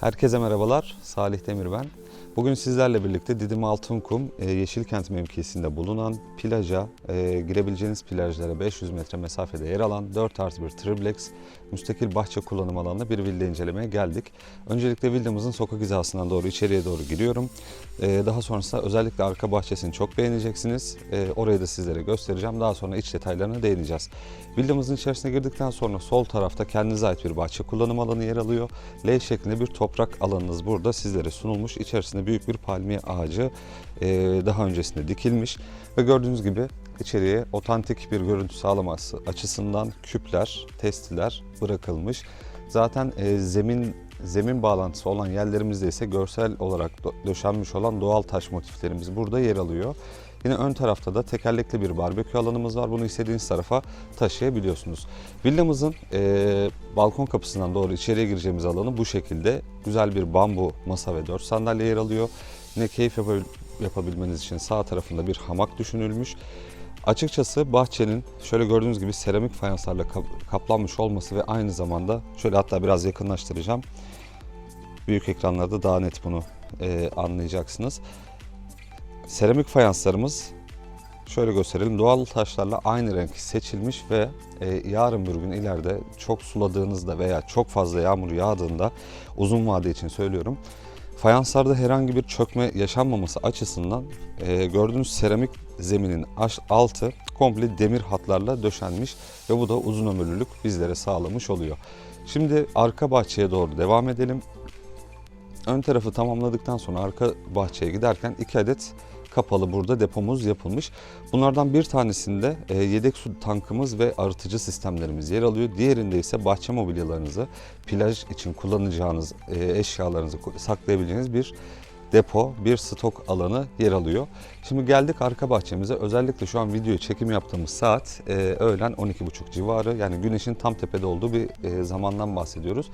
Herkese merhabalar, Salih Demir ben. Bugün sizlerle birlikte Didim Altınkum e, Yeşilkent mevkisinde bulunan plaja, e, girebileceğiniz plajlara 500 metre mesafede yer alan 4 artı 1 triplex müstakil bahçe kullanım alanında bir villa incelemeye geldik. Öncelikle villamızın sokak hizasından doğru içeriye doğru giriyorum. E, daha sonrasında özellikle arka bahçesini çok beğeneceksiniz. Orayı da sizlere göstereceğim. Daha sonra iç detaylarına değineceğiz. Villamızın içerisine girdikten sonra sol tarafta kendinize ait bir bahçe kullanım alanı yer alıyor. L şeklinde bir toprak alanınız burada sizlere sunulmuş. İçerisinde büyük bir palmiye ağacı e, daha öncesinde dikilmiş. Ve gördüğünüz gibi içeriye otantik bir görüntü sağlaması açısından küpler, testiler bırakılmış. Zaten e, zemin zemin bağlantısı olan yerlerimizde ise görsel olarak döşenmiş olan doğal taş motiflerimiz burada yer alıyor. Yine ön tarafta da tekerlekli bir barbekü alanımız var. Bunu istediğiniz tarafa taşıyabiliyorsunuz. Villamızın e, balkon kapısından doğru içeriye gireceğimiz alanı bu şekilde. Güzel bir bambu masa ve 4 sandalye yer alıyor. Yine keyif yapabil- yapabilmeniz için sağ tarafında bir hamak düşünülmüş. Açıkçası bahçenin şöyle gördüğünüz gibi seramik fayanslarla kap- kaplanmış olması ve aynı zamanda şöyle hatta biraz yakınlaştıracağım. Büyük ekranlarda daha net bunu e, anlayacaksınız. Seramik fayanslarımız şöyle gösterelim. Doğal taşlarla aynı renk seçilmiş ve e, yarın bir gün ileride çok suladığınızda veya çok fazla yağmur yağdığında uzun vade için söylüyorum. Fayanslarda herhangi bir çökme yaşanmaması açısından e, gördüğünüz seramik zeminin altı komple demir hatlarla döşenmiş ve bu da uzun ömürlülük bizlere sağlamış oluyor. Şimdi arka bahçeye doğru devam edelim. Ön tarafı tamamladıktan sonra arka bahçeye giderken iki adet kapalı burada depomuz yapılmış. Bunlardan bir tanesinde e, yedek su tankımız ve arıtıcı sistemlerimiz yer alıyor. Diğerinde ise bahçe mobilyalarınızı plaj için kullanacağınız e, eşyalarınızı saklayabileceğiniz bir depo, bir stok alanı yer alıyor. Şimdi geldik arka bahçemize. Özellikle şu an video çekim yaptığımız saat e, öğlen 12.30 civarı. Yani güneşin tam tepede olduğu bir e, zamandan bahsediyoruz.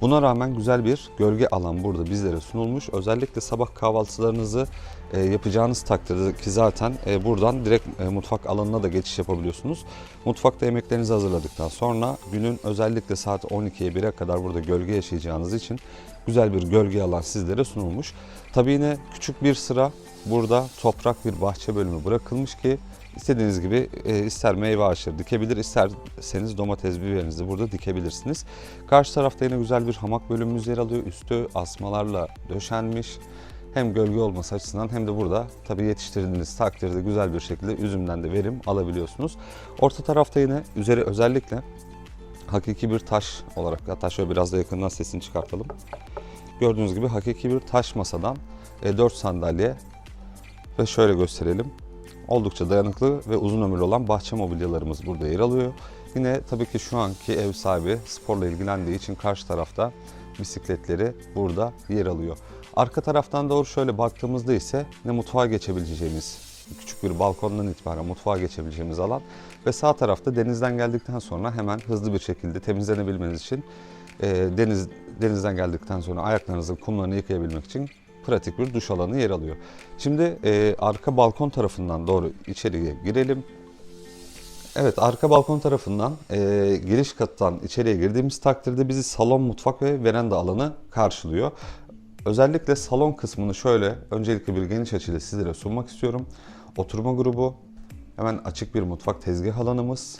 Buna rağmen güzel bir gölge alan burada bizlere sunulmuş. Özellikle sabah kahvaltılarınızı e, yapacağınız takdirde ki zaten e, buradan direkt e, mutfak alanına da geçiş yapabiliyorsunuz. Mutfakta yemeklerinizi hazırladıktan sonra günün özellikle saat 12'ye 1'e kadar burada gölge yaşayacağınız için güzel bir gölge alan sizlere sunulmuş. Tabii yine küçük bir sıra burada toprak bir bahçe bölümü bırakılmış ki istediğiniz gibi e, ister meyve ağaçları dikebilir, isterseniz domates biberinizi burada dikebilirsiniz. Karşı tarafta yine güzel bir hamak bölümümüz yer alıyor. Üstü asmalarla döşenmiş. Hem gölge olması açısından hem de burada tabii yetiştirdiğiniz takdirde güzel bir şekilde üzümden de verim alabiliyorsunuz. Orta tarafta yine üzeri özellikle hakiki bir taş olarak hatta şöyle biraz da yakından sesini çıkartalım. Gördüğünüz gibi hakiki bir taş masadan 4 sandalye ve şöyle gösterelim. Oldukça dayanıklı ve uzun ömürlü olan bahçe mobilyalarımız burada yer alıyor. Yine tabii ki şu anki ev sahibi sporla ilgilendiği için karşı tarafta bisikletleri burada yer alıyor. Arka taraftan doğru şöyle baktığımızda ise ne mutfağa geçebileceğimiz küçük bir balkondan itibaren mutfağa geçebileceğimiz alan ve sağ tarafta denizden geldikten sonra hemen hızlı bir şekilde temizlenebilmeniz için e, deniz denizden geldikten sonra ayaklarınızın kumlarını yıkayabilmek için pratik bir duş alanı yer alıyor. Şimdi e, arka balkon tarafından doğru içeriye girelim. Evet arka balkon tarafından e, giriş kattan içeriye girdiğimiz takdirde bizi salon, mutfak ve veranda alanı karşılıyor. Özellikle salon kısmını şöyle öncelikle bir geniş açıyla sizlere sunmak istiyorum. Oturma grubu, hemen açık bir mutfak tezgah alanımız,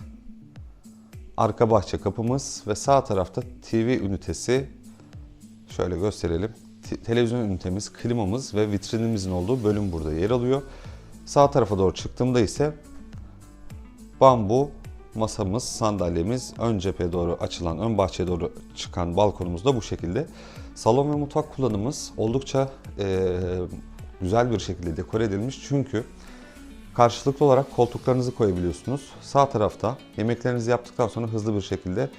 arka bahçe kapımız ve sağ tarafta TV ünitesi şöyle gösterelim. Te- televizyon ünitemiz, klimamız ve vitrinimizin olduğu bölüm burada yer alıyor. Sağ tarafa doğru çıktığımda ise bambu masamız, sandalyemiz, ön cepheye doğru açılan, ön bahçeye doğru çıkan balkonumuz da bu şekilde. Salon ve mutfak kullanımız oldukça eee, güzel bir şekilde dekore edilmiş çünkü karşılıklı olarak koltuklarınızı koyabiliyorsunuz. Sağ tarafta yemeklerinizi yaptıktan sonra hızlı bir şekilde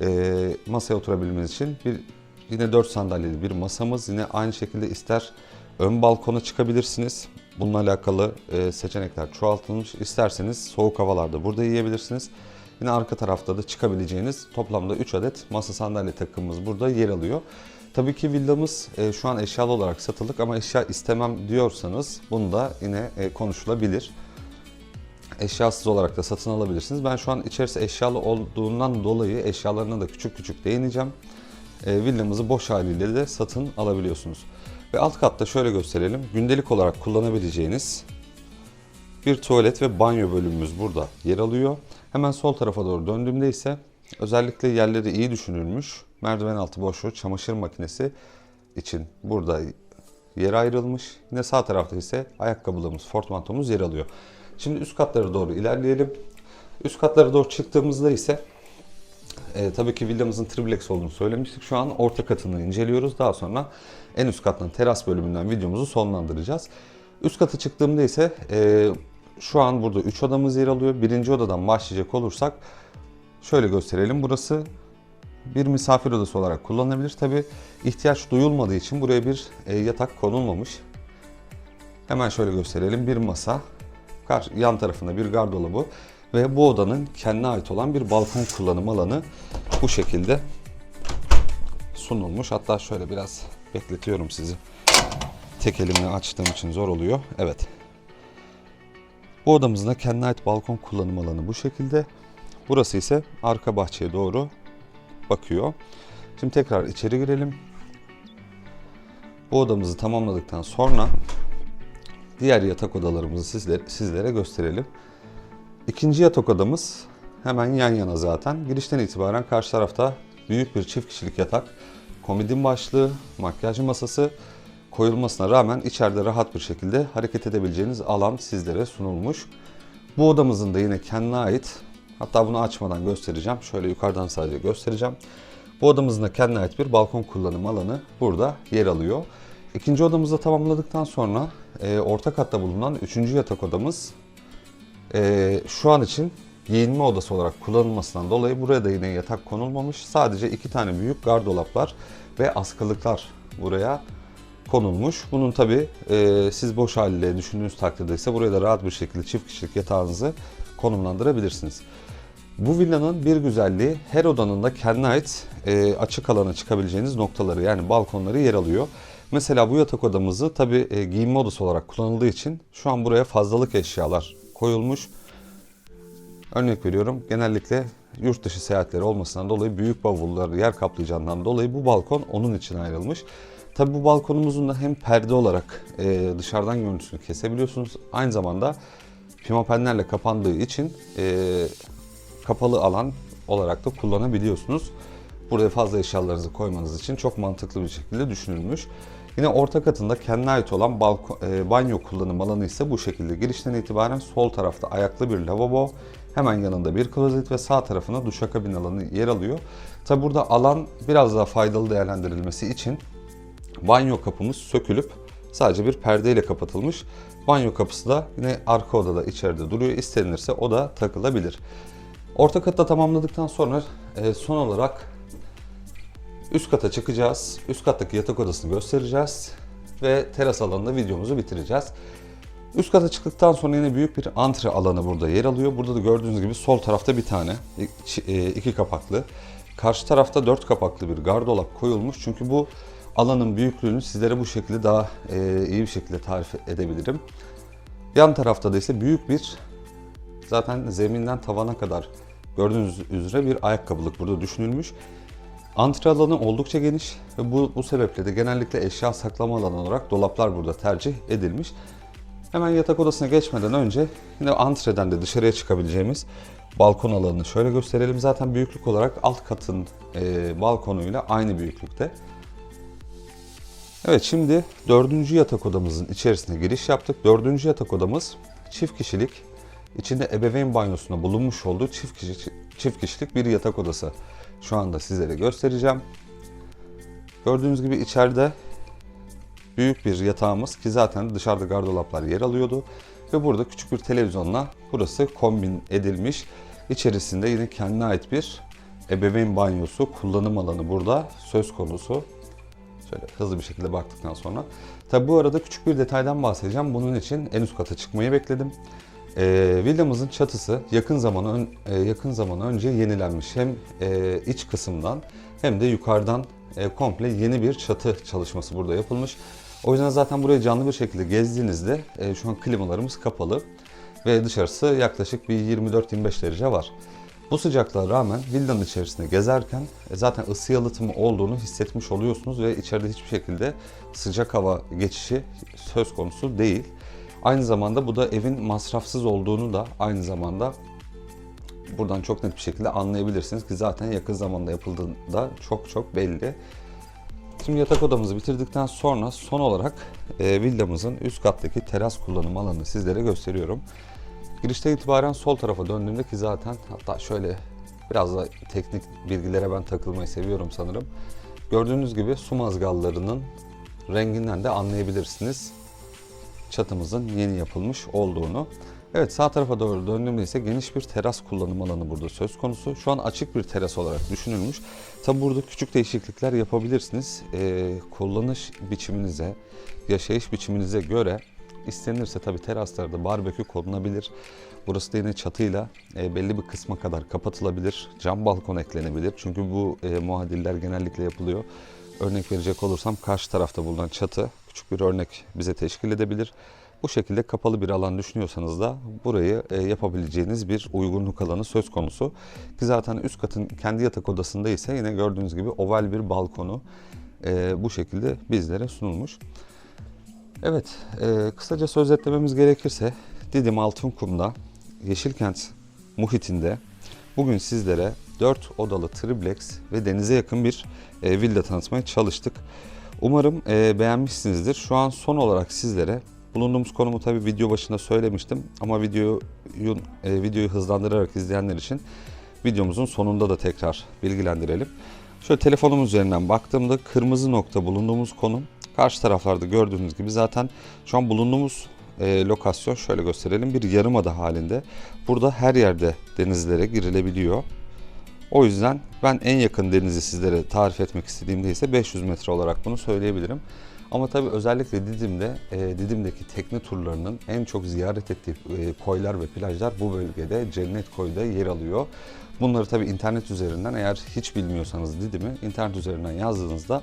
eee, masaya oturabilmeniz için bir yine 4 sandalyeli bir masamız. Yine aynı şekilde ister ön balkona çıkabilirsiniz. Bununla alakalı e, seçenekler çoğaltılmış. İsterseniz soğuk havalarda burada yiyebilirsiniz. Yine arka tarafta da çıkabileceğiniz toplamda 3 adet masa sandalye takımımız burada yer alıyor. Tabii ki villamız e, şu an eşyalı olarak satılık ama eşya istemem diyorsanız bunu da yine e, konuşulabilir. Eşyasız olarak da satın alabilirsiniz. Ben şu an içerisi eşyalı olduğundan dolayı eşyalarına da küçük küçük değineceğim. E, villamızı boş haliyle de satın alabiliyorsunuz. Ve alt katta şöyle gösterelim. Gündelik olarak kullanabileceğiniz bir tuvalet ve banyo bölümümüz burada yer alıyor. Hemen sol tarafa doğru döndüğümde ise özellikle yerleri iyi düşünülmüş merdiven altı boşluğu çamaşır makinesi için burada yer ayrılmış. Yine sağ tarafta ise ayakkabılığımız, portmantomuz yer alıyor. Şimdi üst katlara doğru ilerleyelim. Üst katlara doğru çıktığımızda ise e, tabii ki villamızın triplex olduğunu söylemiştik. Şu an orta katını inceliyoruz. Daha sonra en üst kattan teras bölümünden videomuzu sonlandıracağız. Üst kata çıktığımda ise e, şu an burada 3 odamız yer alıyor. Birinci odadan başlayacak olursak şöyle gösterelim. Burası bir misafir odası olarak kullanılabilir. Tabi ihtiyaç duyulmadığı için buraya bir e, yatak konulmamış. Hemen şöyle gösterelim. Bir masa, yan tarafında bir gardırobu ve bu odanın kendine ait olan bir balkon kullanım alanı bu şekilde sunulmuş. Hatta şöyle biraz bekletiyorum sizi. Tek elimle açtığım için zor oluyor. Evet. Bu odamızın da kendine ait balkon kullanım alanı bu şekilde. Burası ise arka bahçeye doğru bakıyor. Şimdi tekrar içeri girelim. Bu odamızı tamamladıktan sonra diğer yatak odalarımızı sizlere, sizlere gösterelim. İkinci yatak odamız hemen yan yana zaten. Girişten itibaren karşı tarafta büyük bir çift kişilik yatak, komodin başlığı, makyaj masası koyulmasına rağmen içeride rahat bir şekilde hareket edebileceğiniz alan sizlere sunulmuş. Bu odamızın da yine kendine ait Hatta bunu açmadan göstereceğim. Şöyle yukarıdan sadece göstereceğim. Bu odamızın da kendine ait bir balkon kullanım alanı burada yer alıyor. İkinci odamızı tamamladıktan sonra e, orta katta bulunan üçüncü yatak odamız e, şu an için giyinme odası olarak kullanılmasından dolayı buraya da yine yatak konulmamış. Sadece iki tane büyük gardolaplar ve askılıklar buraya konulmuş. Bunun tabi e, siz boş haliyle düşündüğünüz takdirde ise buraya da rahat bir şekilde çift kişilik yatağınızı konumlandırabilirsiniz. Bu villanın bir güzelliği her odanın da kendine ait e, açık alana çıkabileceğiniz noktaları yani balkonları yer alıyor. Mesela bu yatak odamızı tabi e, giyinme odası olarak kullanıldığı için şu an buraya fazlalık eşyalar koyulmuş. Örnek veriyorum genellikle yurt dışı seyahatleri olmasından dolayı büyük bavullar yer kaplayacağından dolayı bu balkon onun için ayrılmış. Tabi bu balkonumuzun da hem perde olarak e, dışarıdan görüntüsünü kesebiliyorsunuz. Aynı zamanda pimapenlerle kapandığı için e, kapalı alan olarak da kullanabiliyorsunuz. Buraya fazla eşyalarınızı koymanız için çok mantıklı bir şekilde düşünülmüş. Yine orta katında kendine ait olan balkon, e, banyo kullanım alanı ise bu şekilde. Girişten itibaren sol tarafta ayaklı bir lavabo, hemen yanında bir klozet ve sağ tarafında duşakabin alanı yer alıyor. Tabi burada alan biraz daha faydalı değerlendirilmesi için banyo kapımız sökülüp sadece bir perdeyle kapatılmış. Banyo kapısı da yine arka odada içeride duruyor. İstenirse o da takılabilir. Orta katta tamamladıktan sonra e, son olarak üst kata çıkacağız. Üst kattaki yatak odasını göstereceğiz. Ve teras alanında videomuzu bitireceğiz. Üst kata çıktıktan sonra yine büyük bir antre alanı burada yer alıyor. Burada da gördüğünüz gibi sol tarafta bir tane, e, iki kapaklı. Karşı tarafta dört kapaklı bir gardolap koyulmuş. Çünkü bu alanın büyüklüğünü sizlere bu şekilde daha e, iyi bir şekilde tarif edebilirim. Yan tarafta da ise büyük bir zaten zeminden tavana kadar gördüğünüz üzere bir ayakkabılık burada düşünülmüş. Antre alanı oldukça geniş ve bu, bu sebeple de genellikle eşya saklama alanı olarak dolaplar burada tercih edilmiş. Hemen yatak odasına geçmeden önce yine antreden de dışarıya çıkabileceğimiz balkon alanını şöyle gösterelim. Zaten büyüklük olarak alt katın e, balkonuyla aynı büyüklükte. Evet şimdi dördüncü yatak odamızın içerisine giriş yaptık. Dördüncü yatak odamız çift kişilik. İçinde ebeveyn banyosunda bulunmuş olduğu çift, kişi, çift kişilik bir yatak odası. Şu anda sizlere göstereceğim. Gördüğünüz gibi içeride büyük bir yatağımız ki zaten dışarıda gardolaplar yer alıyordu. Ve burada küçük bir televizyonla burası kombin edilmiş. İçerisinde yine kendine ait bir ebeveyn banyosu kullanım alanı burada söz konusu. Şöyle hızlı bir şekilde baktıktan sonra. Tabi bu arada küçük bir detaydan bahsedeceğim. Bunun için en üst kata çıkmayı bekledim. E, villamızın çatısı yakın zaman ön, e, yakın zaman önce yenilenmiş. Hem e, iç kısımdan hem de yukarıdan e, komple yeni bir çatı çalışması burada yapılmış. O yüzden zaten burayı canlı bir şekilde gezdiğinizde e, şu an klimalarımız kapalı ve dışarısı yaklaşık bir 24-25 derece var. Bu sıcaklığa rağmen villanın içerisinde gezerken e, zaten ısı yalıtımı olduğunu hissetmiş oluyorsunuz ve içeride hiçbir şekilde sıcak hava geçişi söz konusu değil. Aynı zamanda bu da evin masrafsız olduğunu da aynı zamanda buradan çok net bir şekilde anlayabilirsiniz ki zaten yakın zamanda yapıldığında çok çok belli. Şimdi yatak odamızı bitirdikten sonra son olarak e, villamızın üst kattaki teras kullanım alanını sizlere gösteriyorum. Girişte itibaren sol tarafa döndüğümde ki zaten hatta şöyle biraz da teknik bilgilere ben takılmayı seviyorum sanırım. Gördüğünüz gibi su mazgallarının renginden de anlayabilirsiniz çatımızın yeni yapılmış olduğunu. Evet sağ tarafa doğru döndüğümde ise geniş bir teras kullanım alanı burada söz konusu. Şu an açık bir teras olarak düşünülmüş. Tabi burada küçük değişiklikler yapabilirsiniz. Ee, kullanış biçiminize, yaşayış biçiminize göre istenirse tabi teraslarda barbekü konulabilir. Burası da yine çatıyla e, belli bir kısma kadar kapatılabilir. Cam balkon eklenebilir. Çünkü bu e, muadiller genellikle yapılıyor. Örnek verecek olursam karşı tarafta bulunan çatı küçük bir örnek bize teşkil edebilir. Bu şekilde kapalı bir alan düşünüyorsanız da burayı e, yapabileceğiniz bir uygunluk alanı söz konusu. Ki zaten üst katın kendi yatak odasında ise yine gördüğünüz gibi oval bir balkonu e, bu şekilde bizlere sunulmuş. Evet, e, kısaca özetlememiz gerekirse Didim Altınkum'da Yeşilkent muhitinde bugün sizlere 4 odalı triplex ve denize yakın bir villa tanıtmaya çalıştık. Umarım e, beğenmişsinizdir. Şu an son olarak sizlere bulunduğumuz konumu tabi video başında söylemiştim ama videoyu e, videoyu hızlandırarak izleyenler için videomuzun sonunda da tekrar bilgilendirelim. Şöyle telefonum üzerinden baktığımda kırmızı nokta bulunduğumuz konum karşı taraflarda gördüğünüz gibi zaten şu an bulunduğumuz e, lokasyon şöyle gösterelim bir yarımada halinde. Burada her yerde denizlere girilebiliyor. O yüzden ben en yakın denizi sizlere tarif etmek istediğimde ise 500 metre olarak bunu söyleyebilirim. Ama tabii özellikle Didim'de, e, Didim'deki tekne turlarının en çok ziyaret ettiği e, koylar ve plajlar bu bölgede Cennet Koy'da yer alıyor. Bunları tabii internet üzerinden eğer hiç bilmiyorsanız Didim'i internet üzerinden yazdığınızda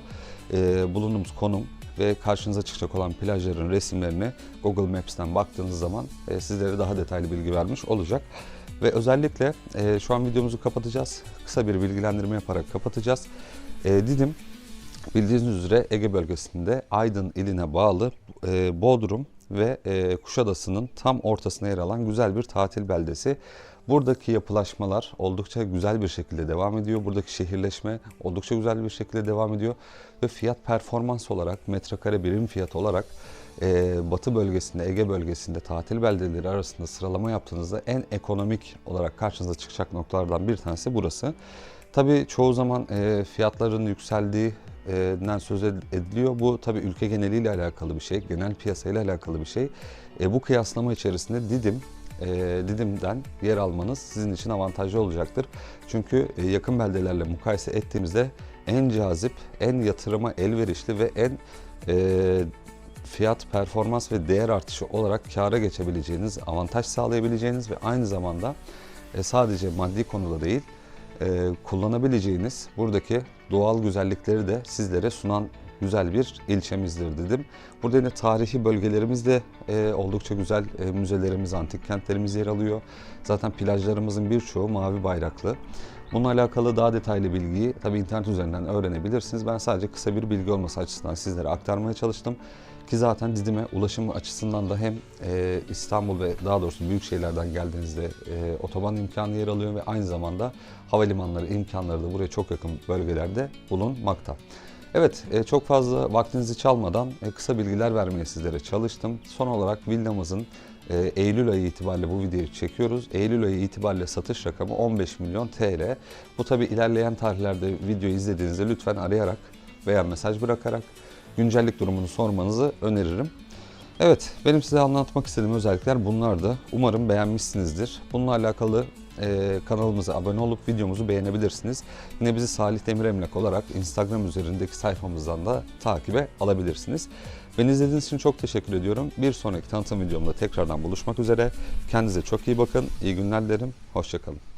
e, bulunduğumuz konum ve karşınıza çıkacak olan plajların resimlerini Google Maps'ten baktığınız zaman e, sizlere daha detaylı bilgi vermiş olacak. Ve özellikle e, şu an videomuzu kapatacağız. Kısa bir bilgilendirme yaparak kapatacağız. E, Didim bildiğiniz üzere Ege bölgesinde Aydın iline bağlı e, Bodrum ve e, Kuşadası'nın tam ortasına yer alan güzel bir tatil beldesi. Buradaki yapılaşmalar oldukça güzel bir şekilde devam ediyor. Buradaki şehirleşme oldukça güzel bir şekilde devam ediyor. Ve fiyat performans olarak, metrekare birim fiyat olarak e, Batı bölgesinde, Ege bölgesinde tatil beldeleri arasında sıralama yaptığınızda en ekonomik olarak karşınıza çıkacak noktalardan bir tanesi burası. Tabii çoğu zaman e, fiyatların yükseldiği den söz ediliyor. Bu tabii ülke geneliyle alakalı bir şey, genel piyasayla alakalı bir şey. E, bu kıyaslama içerisinde Didim e, Didim'den yer almanız sizin için avantajlı olacaktır. Çünkü e, yakın beldelerle mukayese ettiğimizde en cazip, en yatırıma elverişli ve en e, fiyat, performans ve değer artışı olarak kâra geçebileceğiniz, avantaj sağlayabileceğiniz ve aynı zamanda e, sadece maddi konuda değil, e, kullanabileceğiniz buradaki doğal güzellikleri de sizlere sunan güzel bir ilçemizdir dedim. Burada yine tarihi bölgelerimiz de e, oldukça güzel e, müzelerimiz, antik kentlerimiz yer alıyor. Zaten plajlarımızın birçoğu mavi bayraklı. Bununla alakalı daha detaylı bilgiyi tabii internet üzerinden öğrenebilirsiniz. Ben sadece kısa bir bilgi olması açısından sizlere aktarmaya çalıştım. Ki zaten Didim'e ulaşım açısından da hem e, İstanbul ve daha doğrusu büyük şehirlerden geldiğinizde e, otoban imkanı yer alıyor ve aynı zamanda havalimanları imkanları da buraya çok yakın bölgelerde bulunmakta. Evet, e, çok fazla vaktinizi çalmadan e, kısa bilgiler vermeye sizlere çalıştım. Son olarak villamızın e, Eylül ayı itibariyle bu videoyu çekiyoruz. Eylül ayı itibariyle satış rakamı 15 milyon TL. Bu tabi ilerleyen tarihlerde videoyu izlediğinizde lütfen arayarak veya mesaj bırakarak güncellik durumunu sormanızı öneririm. Evet, benim size anlatmak istediğim özellikler bunlardı. Umarım beğenmişsinizdir. Bununla alakalı e, kanalımıza abone olup videomuzu beğenebilirsiniz. Yine bizi Salih Demir Emlak olarak Instagram üzerindeki sayfamızdan da takibe alabilirsiniz. Beni izlediğiniz için çok teşekkür ediyorum. Bir sonraki tanıtım videomda tekrardan buluşmak üzere. Kendinize çok iyi bakın. İyi günler dilerim. Hoşçakalın.